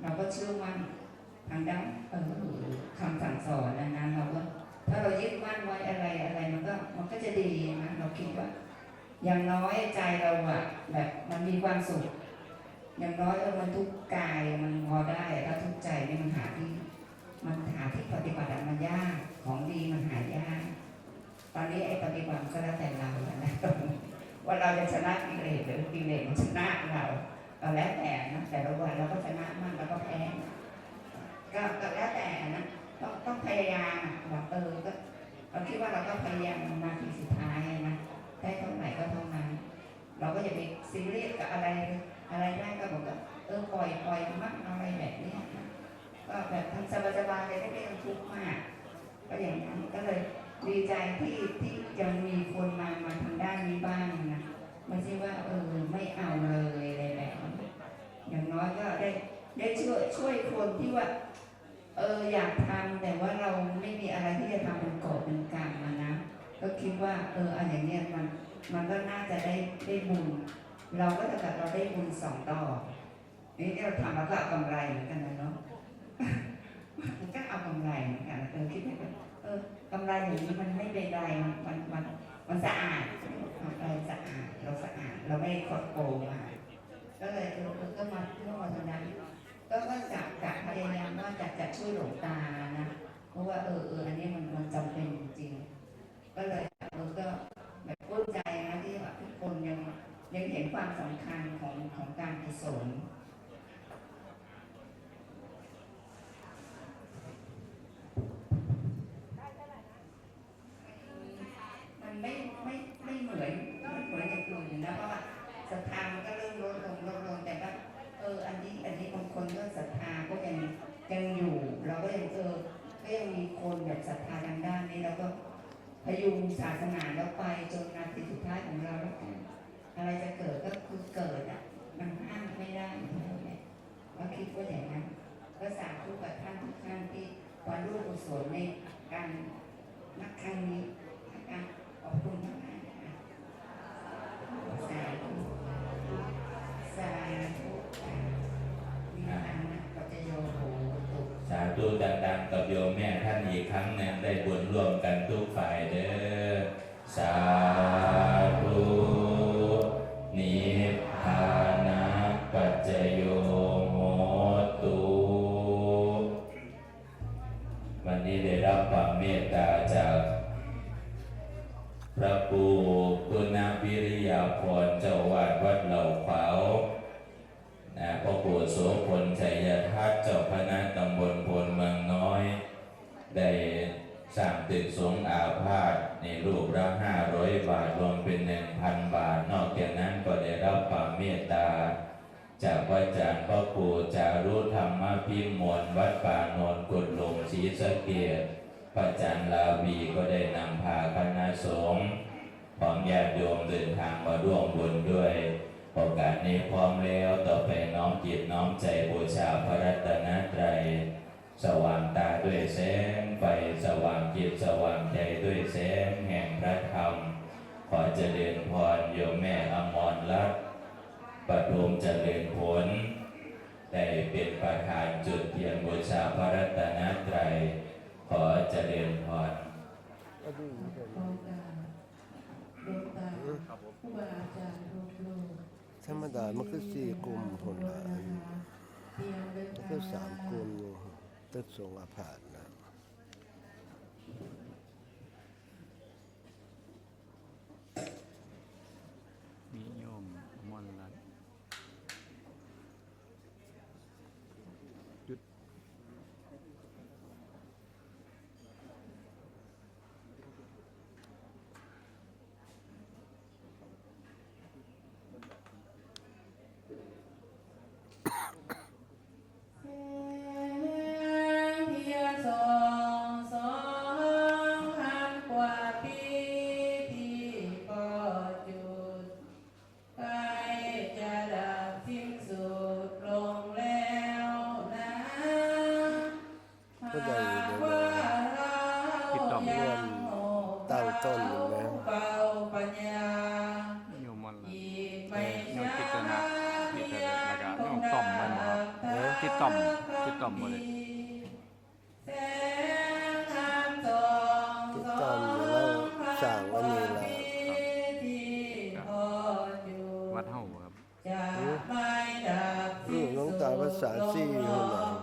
เราก็เชื่อมั่นทางด้านเออคำสั่งสอนนะนะเราก็ถ้าเรายึดมั่นไว้อะไรอะไรมันก็มันก็จะดีนะเราคิดว่า อย่างน้อยใจเราอะแบบมันมีความสุขอย่างน้อยเออมันทุกกายมันพอได้ถ้าทุกใจนี่มันหาที่มันหาที่ปฏิบัติมันยากของดีมันหายากตอนนี้ไอ้ปฏิบัติก็แล้วแต่เราแล้วนะว่าเราจะชนะกิเลสหรือกิเลสมันชนะเรา ก็แล้วแต่นะแต่ละวันเราก็ชนะมั่งแล้วก็แพ้ก็ก็แล้วแต่นะต้องต้องพยายามแบบเออก็เราคิดว่าเราก็พยายามมาทีสุดท้ายนะได้เท่าไหร่ก็เท่านั้นเราก็อย่าไปซีเรียสกับอะไรอะไรได้ก็บอกว่าเออปล่อยปล่อยมั่งอะไรแบบนี้ก็แบบทำสบายๆเลยไม่ต้องทุกข์มากก็อย่างนั้นก็เลยดีใจที่ที่ยังมีคนมามาทางด้านนี้บ้างนะไม่ใช่ว่าเออไม่เอาเลยอะไรแบบนี้อย่าง น้อยก็ได้ได้ช่วยช่วยคนที่ว่า เอออยากทำแต่ว่าเราไม่มีอะไรที่จะทำเป็นกอบเป็นกรรมมานะ ก็คิดว่า เอออันอย่างเนี้ยมันมันก็น่าจะได้ได้บุญเราก็จะกับเราได้บุญสองต่อนี่เราทำเราก็เอากำไรเหมือนกันนะเนาะมันก็เอากำไรเหมือนกันเออคิดว่าเออกำไรอย่างนี้มันไม่เป็นไรมันมันมันสะอาดกำไรสะอาดเราสะอาดเราไม่ได้คดโกงมา ก็เลยเออเออก็มาเพื่อวันนั้นก็ก็จะจะพยายามว่าจะจะช่วยหลวงตานะเพราะว่าเออเอออันนี้มันมันจำเป็นจริงก็เลยเออก็แบบปลื้มใจนะที่แบบทุกคนยังยังเห็นความสำคัญของของการกุศล มันไม่ไม่ไม่เหมือนไม่เหมือนอย่างอื่นนะเพราะว่าศรัทธามันก็เริ่มลดลงลดลงแต่ว่าเอออันนี้อันนี้บางคนก็ศรัทธาก็ยังยังอยู่ เราก็ยังเออก็ยังมีคนแบบศรัทธาทางด้านนี้เราก็พยุงศาสนาแล้วไปจนนาทีสุดท้ายของเราแล้วกันอะไรจะเกิดก็คือเกิดอะมันห้ามไม่ได้อยู่แล้วเนี่ยก็คิดว่าอย่างนั้นก็สาธุกับท่านทุกท่านที่วันร่วมกุศลในการนักครั้งนี้นะคะ ขอบคุณมากนะคะสาธุสาธุมีอันนะปัจจโยโหตุ สา ธุดังๆกับโยมแม่ท่านอีกครั้งหนึ่งได้บุญร่วมกันทุกฝ่ายเด้อสาธุนิพพานะปัจจโยโหตุวันนี้ได้รับความเมตตาจากพระครูคุณาวิริยาพรเจ้าวาดวัดเหล่าขวาว นะพระครูโสพลชัยทัศน์เจ้าคณะตำบลพลเมืองน้อย ได้สร้างตึกสงอาพาธในรูปละห้าร้อยบาทรวมเป็นหนึ่งพันบาท นอกจากนั้นก็ได้รับความเมตตา จากพระอาจารย์พระครูจารุธรรมพิมลวัดป่าโนนกุดลงศรีสะเกษพระอาจารย์ลาวีก็ได้นำพาคณะสงฆ์ของญาติโยมเดินทางมาร่วมบุญด้วย โอกาสนี้พร้อมแล้วต่อไปน้อมจิตน้อมใจบูชาพระรัตนตรัยสว่างตาด้วยแสงไฟสว่างจิตสว่างใจด้วยแสงแห่งพระธรรม ขอเจริญพรโยมแม่อมรรัตน์ปฐุมเจริญผล ได้เป็นประธานจุดเทียนบูชาพระรัตนตรัยขอเจริญพรก็ดีเหมือกันโลกาโลกาผู้บาอาจารย์โลกโลก ธรรมดา มันคือสี่กลุ่มคนละอันนี้เตรียมเดินมันคือสามกลุ่มอยู่ตึกสงอาผาด ติดต่อมติดต่อมบ่เลยแสงคำสองติดตามแล้วสั่งวันนี้ละที่พออยู่วัดเฮาบ่ครับจะไม่ดับ อืมหลวงตาภาษาสี่ลหั่นงน่ะน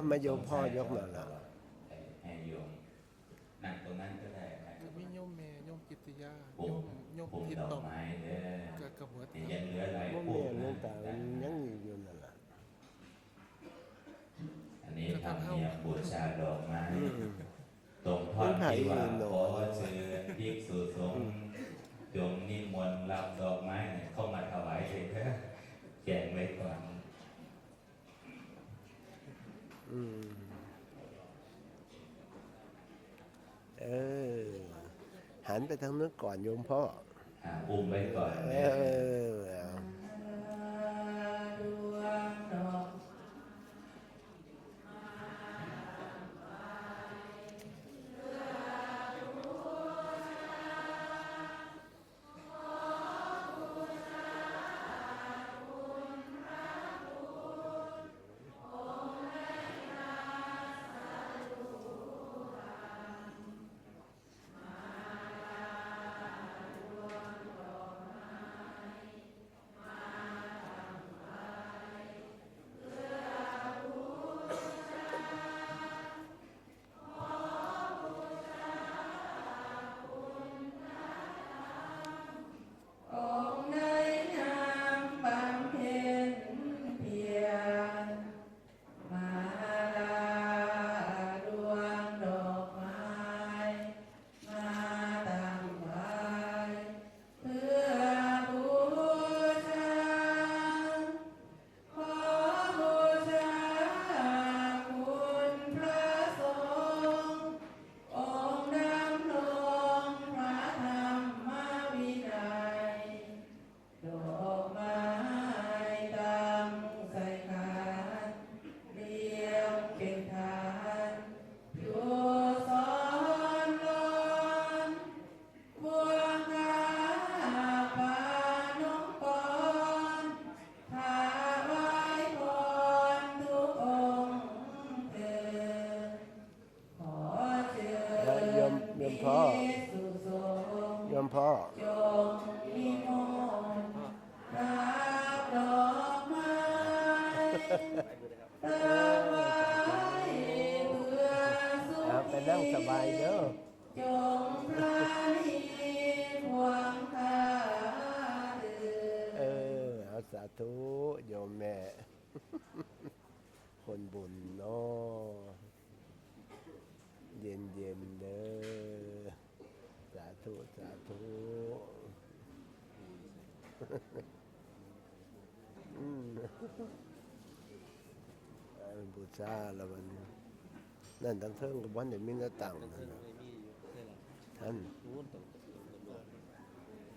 อเอามาโยมพ่อยกมาและให้ให้โยมนั่งตรงนั้นก็ได้ครับมีโยมแม่โยมกิติยาโยมโยมพุ่มทิดต่อกมไม้เด้อก็กระบิดนี่ยังเหลือหลายบ่พุ่แม่มนหลวงตานะยังอยู่นั่นแหละอันนี้ทำเนี่ยบูชาดอกไม้ตรงทอนที่ว่าขอเชิญภิกษุสงฆ์จงนิมนต์รับดอกไม้เนี่ยเข้ามาถวายเลยนะแจกไว้ก่อน อืม เออ หันไปทางนู้นก่อนโยมพ่อ อุ้มไว้ก่อนเออ พ่อจงนิมนต์รับดอกไม้ถวายเพื่อสุขไปนั่งสบายเด้อจงพระนิพวงคาเถิดเออเอาสาธุโยมแม่ คนบุญเนาะเย็นเย็นเด้อ ธุ สาธุบูชาแล้วันนี้นั่นทั้งเทิงกับวันเดียมีหน้าต่างนั่นท่าน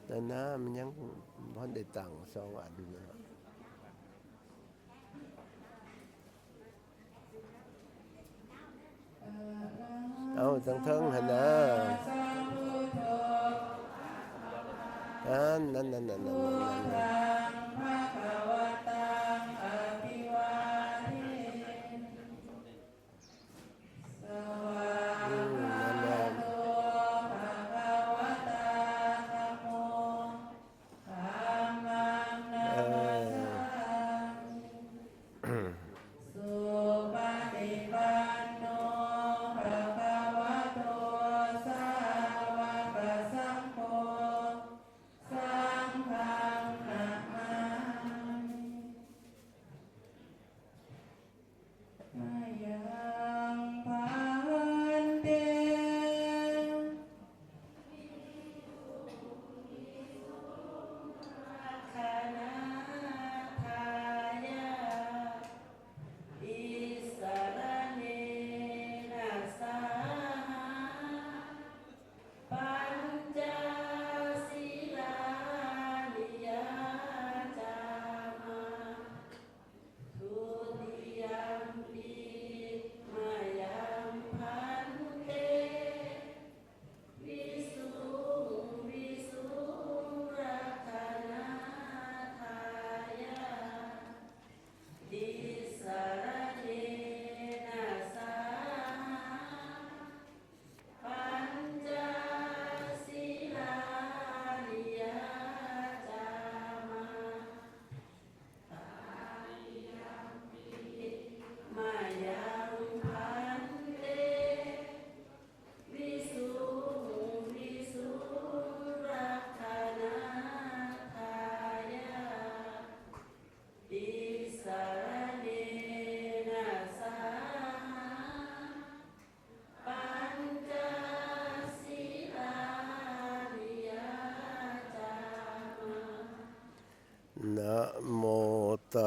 นั่นนะมันยังพันได้ต่างสองอันนะเอาทั้งเทิงหันนะ อ่านั่นนั่นนั่ ม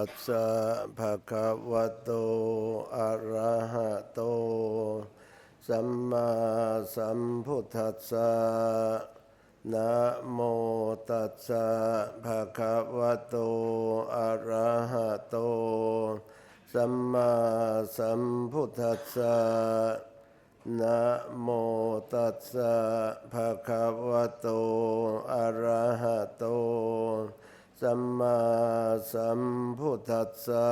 สสะภะคะวะโต อะระหะโต สัมมาสัมพุทธัสสะนะโมตัสสะภะคะวะโต อะระหะโต สัมมาสัมพุทธัสสะนะโมตัสสะภะคะวะโต อะระหะโต สัมมาสัมพุทธัสสะ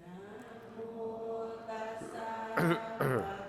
นะโมตัสสะ